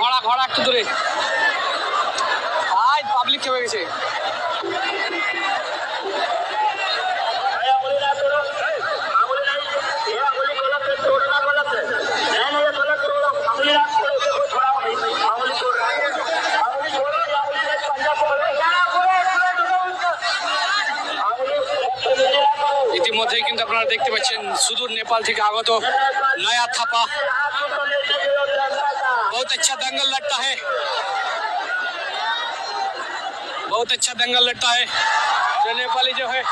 ঘোড়া ঘোড়া একটু দূরে। আয় পাবলিক খেপে গেছে। ইতিমধ্যেই কিন্তু আপনারা দেখতে পাচ্ছেন সুদূর নেপাল থেকে আগত নয়া থাপা। बहुत अच्छा दंगल लगता है। बहुत अच्छा दंगल लगता है। चलने वाली जो है।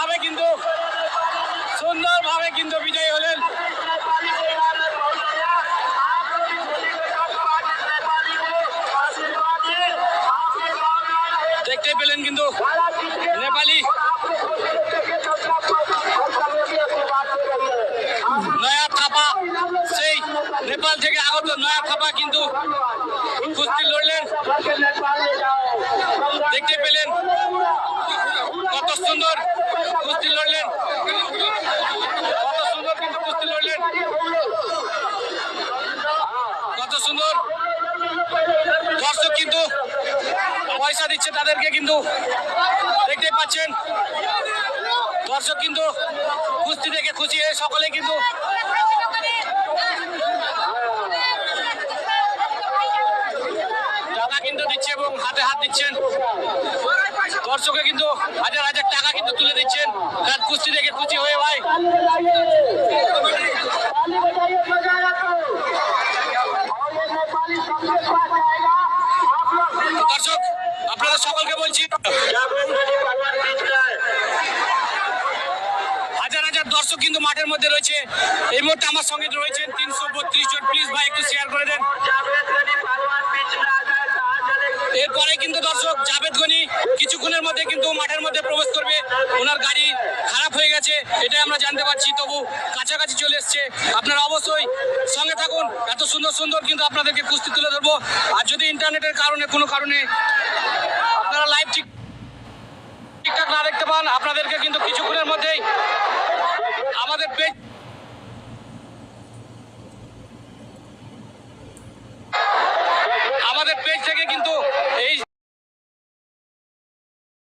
সুন্দরভাবে কিন্তু সুন্দরভাবে কিন্তু বিজয়ী হলেন। দেখতে পেলেন কিন্তু নেপালি নয়া থাপা, সেই নেপাল থেকে আগত নয়া থাপা কিন্তু কুস্তি লড়লেন দেখতে পেলেন কত সুন্দর কুস্তি লড়লেন কত সুন্দর কিন্তু কুস্তি লড়লেন কত সুন্দর। দর্শক কিন্তু পয়সা দিচ্ছে তাদেরকে কিন্তু। দেখতে পাচ্ছেন। দর্শক কিন্তু কুস্তি দেখে খুশি হয়ে সকলে কিন্তু টাকা কিন্তু দিচ্ছে এবং হাতে হাত দিচ্ছেন। দর্শকে কিন্তু হাজার হাজার টাকা কিন্তু তুলে দিচ্ছেন। তার কুস্তি দেখে খুশি হয়ে ভাই। দর্শক আপনাদের সকলকে বলছি, হাজার হাজার দর্শক কিন্তু মাঠের মধ্যে রয়েছে। এই মুহূর্তে আমার সঙ্গে রয়েছেন তিনশো বত্রিশ জন। প্লিজ ভাই শেয়ার করে দেন। এরপরে কিন্তু দর্শক, জাভেদ গনি কিছুক্ষণের মধ্যে কিন্তু মাঠের মধ্যে প্রবেশ করবে। ওনার গাড়ি খারাপ হয়ে গেছে, এটাই আমরা জানতে পারছি। তবু কাছাকাছি চলে এসছে। আপনারা অবশ্যই থাকুন এত সুন্দর সুন্দর কিন্তু আপনাদেরকে কুস্তি তুলে ধরবো। আর যদি ইন্টারনেটের কারণে, কোনো কারণে আপনারা লাইভ ঠিক ঠিকঠাক না দেখতে পান, আপনাদেরকে কিন্তু কিছুক্ষণের মধ্যেই আমাদের পেজ